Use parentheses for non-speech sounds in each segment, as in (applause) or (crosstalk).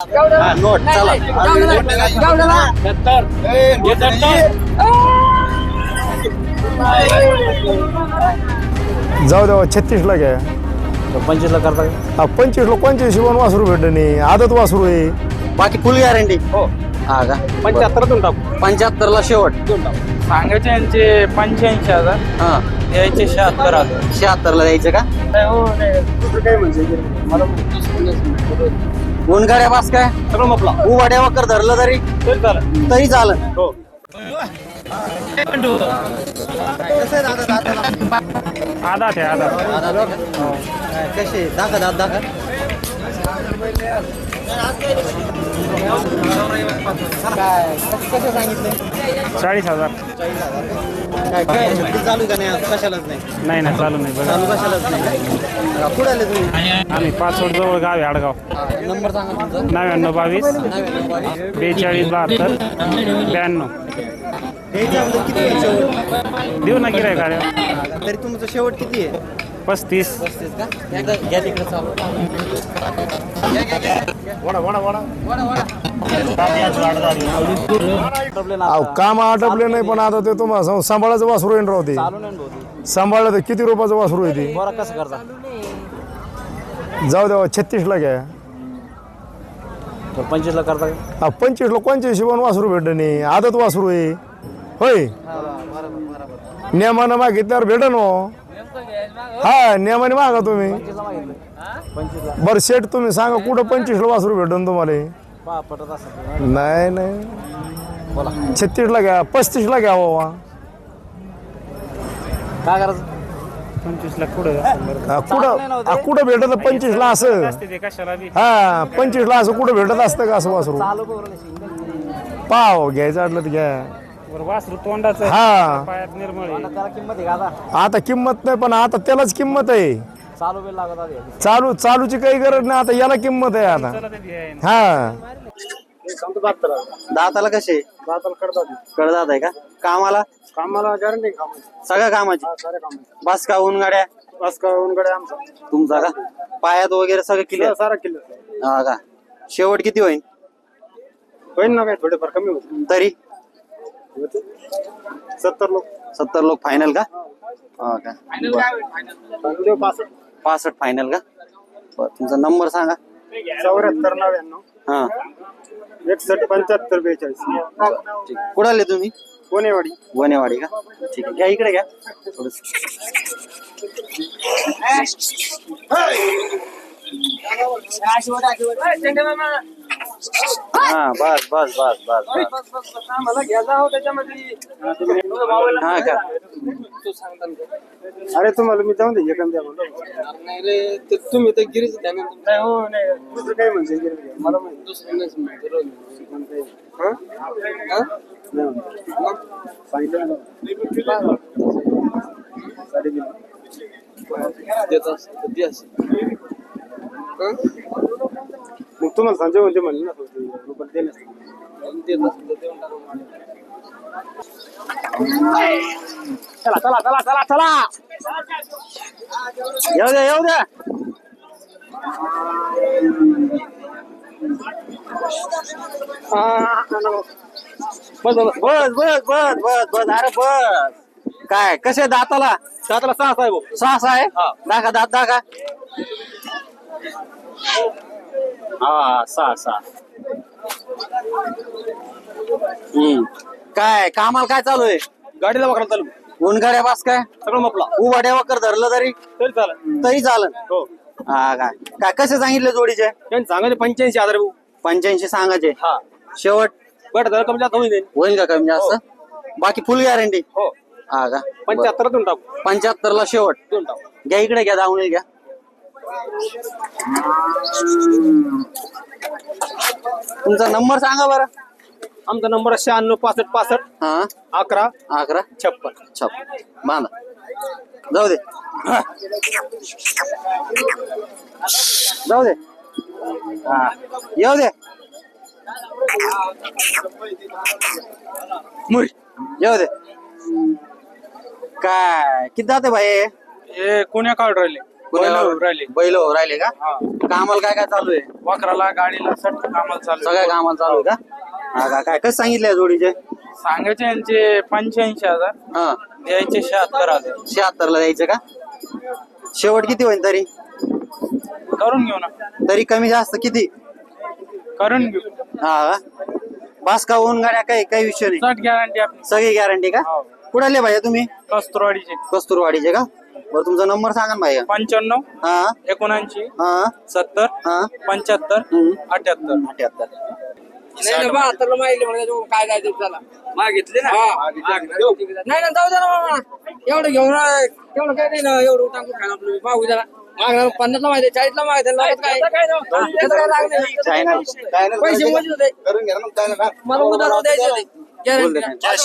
हा, नोट चला. जाऊ द्या छत्तीसला घ्या. पंचवीसला करता हा पंचवीसला कोणच्या हिशोबाने वासरू भेटलं नाही? आदत वासरू आहे. बाकी फुल गॅरंटी हो. हा का? पंच्याहत्तरातून टाकू. पंच्याहत्तर ला शेवट. सांगायचे यांचे पंच्याऐंशी हजार. हा. द्यायचे शहात्तर हजार. शहात्तर ला द्यायचं का? हो काय म्हणजे? मला गुणगाड्या बास काय? सगळं मपला उवाड्या वकर धरलं तरी? तरी चालेल. तरी हो आधा ते आधा कसे दाखा दात दाखा. कसं सांगितलं चाळीस हजार. काय काय सुट्टी चालू का नाही आज? कशालाच नाही नाही चालू नाही बघा. चालू कशालाच नाही कुठे आले तुम्ही आम्ही पाचवड जवळ गाव आहे आडगाव. नंबर सांगा तुमचा नव्याण्णव बावीस. नव्याण्णव बावीस. बेचाळीस बहात्तर. ब्याण्णव. द्यायचं आपलं किती आहे शेवट देऊ ना गिराय गाड्या तरी तुमचं शेवट किती आहे? पस्तीस. पस्तीस का अहो काम आटपले नाही पण आता ते तुम्हाला सांगू, सांभाळाचं वासरू येणार होते राव ते. सांभाळलं तर किती रुपयाचं वासरू आहे ते? जाऊ द्या छत्तीसला घ्या. पंचवीसला करता हा पंचवीसला कोणच्या हिशोबाने वासरू भेटलं नाही? आदत वासरू आहे. होय? नेमानं मागितल्यावर भेटन हो. हा नियमाने मागा तुम्ही. बरं शेट तुम्ही सांगा कुठं पंचवीसला वासरू भेटन तुम्हाला नाही नाही. छत्तीसला घ्या पस्तीसला घ्या बाबा. काय करायचं? पंचवीसला हा, कुठं हा, कुठं भेटत पंचवीसला असं. ते कशाला बी. हा पंचवीसला असं कुठं भेटत असतं का असं वासरू? पाव घ्यायचं वाटलं तर घ्या. बरं वासरू तोंडाचं हा. पायात निर्मळ आहे. त्याला किंमत आहे का आता? आता किंमत नाही पण आता त्यालाच किंमत आहे. चालू बिल लागत आधी. चालू चालूची काही गरज नाही आता याला किंमत आहे आता. ते. हा. दाताला कसे कडदात. आहे का? कामाला? कामाला गॅरंटी सगळ्या कामाची? बस का ऊन गाड्या बस का उनकडे आमचा. तुमचा का? पायात वगैरे सगळं क्लिअर सारा किलो हा का? शेवट किती होईल होईल ना काय थोडेफार कमी होते तरी? सत्तर लोक सत्तर लोक फायनल का हा. पासष्ट फायनल का बरं, तुमचा नंबर सांगा चौऱ्याहत्तर नव्याण्णव हा एकसष्ट पंच्याहत्तर बेचाळीस ठीक कुठं आले तुम्ही कोणेवाडी वनेवाडी का ठीक आहे घ्या इकडे घ्या थोडंसं. हा बस बस बस बस बस हा का अरे तुम्हाला मी जाऊन दे एखाद्या नाही रे ते तुम्ही तर गिरीच नाही हो नाही दुसरं काय म्हणजे गिरी घ्या. मला माहिती दुसरं नाही हा? हा? नाही म्हणतो. मग? सांगितलं ना. साडेतीन. हा? मग तुम्हाला संजय म्हणजे म्हणले ना रुपये दिले चला चला चला चला चला. येऊ द्या येऊ द्या बस बस बस बस बस बस अरे बस. काय कसे दाताला? दाताला सहा साहेब सहा सहा आहे? दाखा दात दाखा. हा सहा सहा. हम्म. काय कामाला काय चालू आहे? गाडीला वाकडा चालू. उनगाड्या बास काय? सगळं मपला उभाड्या वकर धरलं तरी? तरी चालेल. तरी चालन हो. हा काय. काय कसे सांगितले जोडीचे? त्यांनी सांगायचे पंच्याऐंशी हजार भाऊ. पंच्याऐंशी सांगायचे. हा. शेवट? बट जरा कमी जास्त होईल. जाईल. होईल का कमी जास्त? बाकी फुल गॅरंटी हो. हा का? पंच्याहत्तरातून टाकू. पंच्याहत्तर ला शेवट. देऊन टाकू. घ्या इकडे घ्या जाऊन घ्या. तुमचा नंबर सांगा बरं. आमचा नंबर शहाण्णव पासष्ट पासष्ट हा. अकरा अकरा. छप्पन. छप बांधा जाऊ दे. जाऊ दे. हा येऊ दे. मुळ येऊ दे. काय? किती जाते भाई? हे कोण्या काढ राहिले? पुण्याला राहिले. बैल हो राहिले का? कामाला काय काय चालू आहे? वखराला गाडीला सट कामाला चालू सगळ्या कामाला चालू आहे का? हा का काय कसं सांगितलंय जोडीचे? सांगायचे यांचे पंच्याऐंशी हजार. हा. द्यायचे शहात्तर हजार. शहात्तर ला द्यायचं का? शेवट किती होईल तरी? करून घेऊ ना. तरी कमी जास्त किती? करून घेऊ. हा का बास का होऊन गाड्या काही काही विषय नाही. सट गॅरंटी आपली. सगळी गॅरंटी का? हो. कुठाले भाई तुम्ही? कस्तुरवाडीचे. कस्तुरवाडीचे का? बरं तुमचा नंबर सांगा ना भाई. पंच्याण्णव हा. एकोणऐंशी हा. सत्तर हा. पंच्याहत्तर हम्म. अठ्याहत्तर. अठ्याहत्तर. बहात्तर माहिती म्हणजे काय जायचं त्याला मागितले ना? नाही ना जाऊ दे ना मामा. एवढं घेऊन राह. एवढं काय नाही ना एवढं टाकून खायला आपलं? मागू त्याला मागणार पन्नास ला माहिती लागत काय? त्याचं काय लागलं नाही. चायना पैसे मोजले होते. करून घ्या ना मग काय ना मला उधार द्यायचे होते. बोलले Guarantee. काय?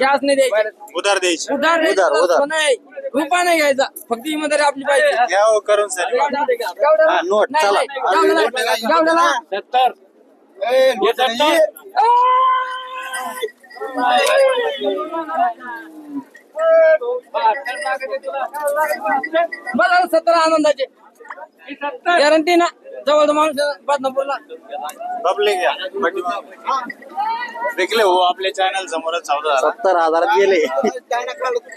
कॅश नाही द्यायचे. उधार द्यायची. उधार उधार, उधार. द्यायचं नाही. रुपया नाही घ्यायचा. फक्त इमानदारी आपली पाहिजे. घ्या हो करून सर. हा, नोट. नाही. सत्तर. मला सत्तर आनंदाचे. गॅरंटी ना. जवळ माणूस बदनापूरला पब्लिक घ्या विकले हो. आपल्या चॅनल समोरच सत्तर हजारात गेले. (laughs)